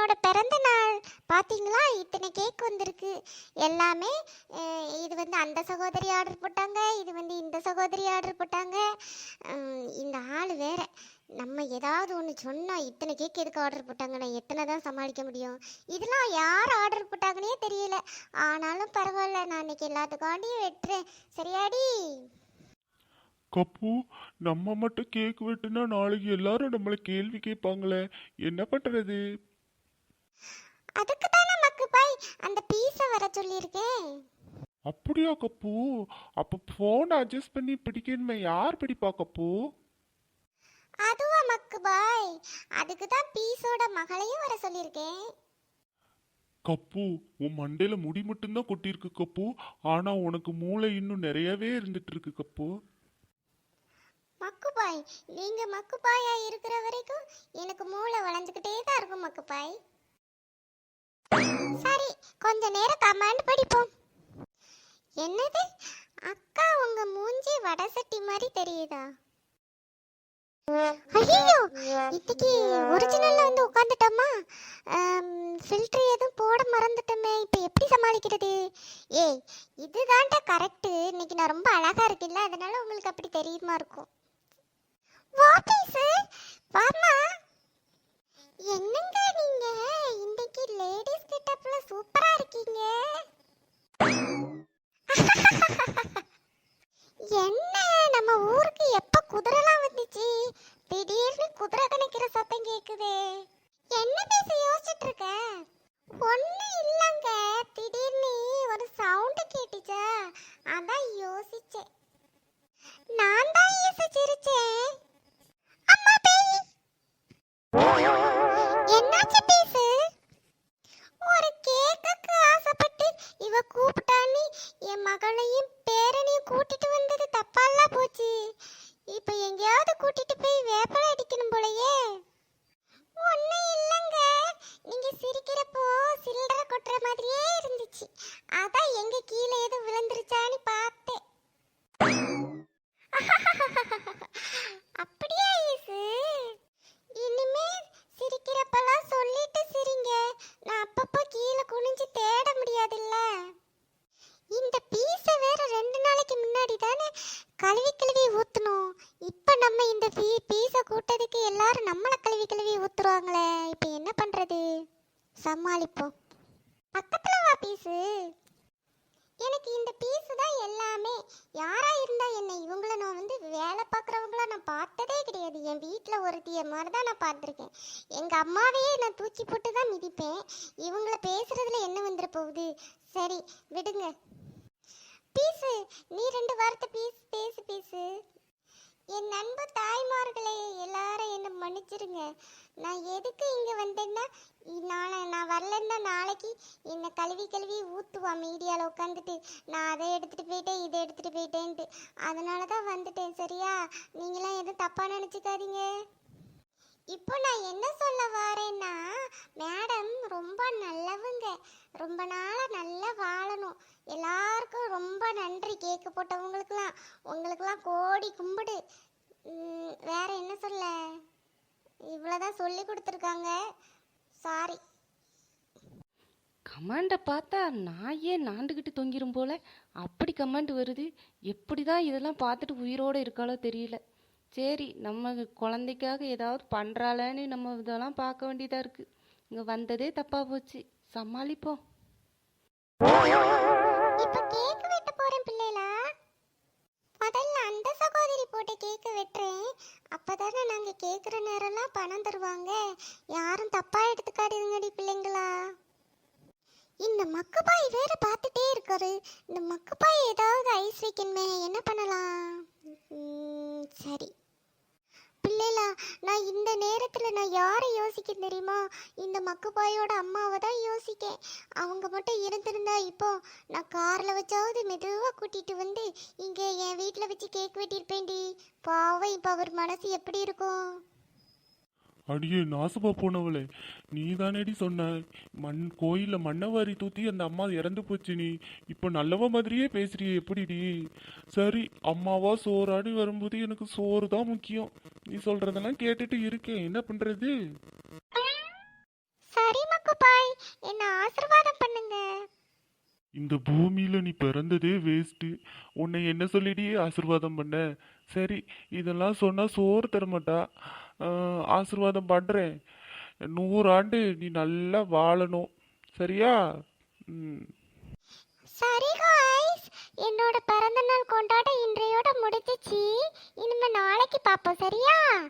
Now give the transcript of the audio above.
என்னோட பிறந்த நாள். பார்த்தீங்களா இத்தனை கேக் வந்திருக்கு. எல்லாமே இது வந்து அந்த சகோதரி ஆர்டர் போட்டாங்க இது வந்து இந்த சகோதரி ஆர்டர் போட்டாங்க. இந்த ஆள் வேற. நம்ம ஏதாவது ஒன்று சொன்னால் இத்தனை கேக் எதுக்கு ஆர்டர் போட்டாங்கன்னா எத்தனை தான் சமாளிக்க முடியும்? இதெல்லாம் யார் ஆர்டர் போட்டாங்கன்னே தெரியல. ஆனாலும் பரவாயில்ல நான் இன்னைக்கு எல்லாத்துக்காண்டியும் வெட்டுறேன். சரியாடி? கப்பு நம்ம மட்டும் கேக் வெட்டுனா நாளைக்கு எல்லாரும் நம்மளை கேள்வி கேட்பாங்களே. என்ன பண்றது? அதுக்கு தானே மக்கு பாய்? அந்த பீஸை வர சொல்லியிருக்கேன் அப்படியா கப்பு? அப்ப போன் அட்ஜஸ்ட் பண்ணி பிடிக்கணுமே யார் பிடிப்பா கப்பு? அதுவா மக்கு பாய்? அதுக்கு தான் பீஸோட மகளையும் வர சொல்லியிருக்கேன் கப்பு உன் மண்டையில முடி மட்டும்தான் கொட்டியிருக்கு கப்பு. ஆனா உனக்கு மூளை இன்னும் நிறையவே இருந்துட்டு இருக்கு கப்பு. மக்கு பாய் நீங்க மக்கு பாயா இருக்கிற வரைக்கும் எனக்கு மூளை வளைஞ்சுக்கிட்டே தான் இருக்கும் மக்கு பாய். சரி கொஞ்ச நேரம் கமாண்ட் படிப்போம். என்னது? அக்கா உங்க மூஞ்சி வடசட்டி மாதிரி தெரியுதா? ஐயோ இன்னைக்கு ஒரிஜினல்ல வந்து உட்காந்துட்டோமா ஃபில்டர் எதுவும் போட மறந்துட்டோமே இப்போ எப்படி சமாளிக்கிறது? ஏய் இதுதான்டா கரெக்டு இன்னைக்கு நான் ரொம்ப அழகா இருக்கேன்ல அதனால உங்களுக்கு அப்படி தெரியுமா இருக்கும். வாபீஸ் வாமா என்னங்க நீங்க? இன்னைக்கு யோசிச்சேன். நான் தான் ஈச சிரிச்சேன். கழுவி இப்போ என்ன பண்றது? சமாளிப்போம். பக்கத்துல வா பீஸு. எனக்கு இந்த பீஸு தான் எல்லாமே. யாரா இருந்தா என்ன இவங்கள நான் வந்து வேலை பார்க்குறவங்கள நான் பார்த்ததே கிடையாது. என் வீட்டில் ஒருத்திய மாதிரி தான் நான் பார்த்துருக்கேன். எங்கள் அம்மாவையே நான் தூக்கி போட்டு தான் மிதிப்பேன். இவங்கள பேசுறதுல என்ன வந்துட போகுது? சரி விடுங்க. பீஸு நீ ரெண்டு வார்த்தை பீஸ் பேசு பீஸு. என் அன்பு தாய்மார்களே எல்லாரும் என்னை மன்னிச்சிருங்க. நான் எதுக்கு இங்கே வந்தேன்னா நானே நான் வரலன்னா நாளைக்கு என்னை கழுவி கழுவி ஊற்றுவான் மீடியாவில் உட்காந்துட்டு நான் அதை எடுத்துகிட்டு போயிட்டேன் இதை எடுத்துகிட்டு போயிட்டேன்ட்டு. அதனால தான் வந்துட்டேன் சரியா? நீங்களாம் எதுவும் தப்பாக நினச்சிக்காதீங்க. இப்போ நான் என்ன சொல்ல வரேன்னா மேடம் ரொம்ப நல்லவங்க. ரொம்ப நாளாக நல்லா வாழணும். எல்லாருக்கும் ரொம்ப நன்றி கேக்கு போட்டவங்களுக்குலாம் உங்களுக்கெல்லாம். கோடி கும்பிடு. வேற என்ன சொல்ல? இவ்வளோதான் சொல்லி கொடுத்துருக்காங்க. சாரி கமாண்டை பார்த்தா நாயே நாண்டுக்கிட்டு தொங்கிரும் போல? அப்படி கமாண்ட் வருது. எப்படி தான் இதெல்லாம் பார்த்துட்டு உயிரோடு இருக்காளோ தெரியல. சரி நம்ம குழந்தைக்காக ஏதாவது பண்ணுறாளேன்னு நம்ம இதெல்லாம் பார்க்க வேண்டியதாக இருக்குது இங்கே வந்ததே தப்பாக போச்சு. சமாளிப்போம். இந்த மக்குப்பாய் வேற பார்த்துட்டே இருக்காரு. இந்த மக்குப்பாய் ஏதாவது ஐஸ் வைக்கணுமே என்ன பண்ணலாம்? சரி. பிள்ளைலா நான் இந்த நேரத்தில் நான் யாரை யோசிக்க தெரியுமா? இந்த மக்குப்பாயோட அம்மாவை தான் யோசிக்கேன். அவங்க மட்டும் இருந்திருந்தா இப்போ நான் காரில் வச்சாவது மெதுவாக கூட்டிட்டு வந்து இங்கே என் வீட்டில் வச்சு கேக் வெட்டியிருப்பேன்டி. பாவம் இப்போ அவர் மனசு எப்படி இருக்கும்? அடியே நாசமா போனவளே. நீ தானேடி சொன்ன. மண் கோயில்ல மண்ணை வாரி தூத்தி அந்த அம்மா இறந்து போச்சு நீ. இப்போ நல்லவ மாதிரியே பேசுறியே எப்படிடி? சரி அம்மாவா சோறாடி வரும்போது எனக்கு சோறு தான் முக்கியம். நீ சொல்றதெல்லாம் கேட்டுட்டு இருக்கேன் என்ன பண்றது? சரிம்மா என்ன ஆசீர்வாதம் பண்ணுங்க. இந்த பூமியில நீ பிறந்ததே வேஸ்ட்டு உன்னை என்ன சொல்லிடி ஆசீர்வாதம் பண்ண. சரி இதெல்லாம் சொன்னா சோறு தர மாட்டா ஆஹ், ஆசீர்வாதம் பண்றேன். நூறாண்டு நீ நல்லா வாழணும். சரியா? ம். சரி காய்ஸ் என்னோட பிறந்த நாள் கொண்டாட்டம் இன்றையோட முடிஞ்சிச்சு. இனிமே நாளைக்கு பார்ப்போம். சரியா?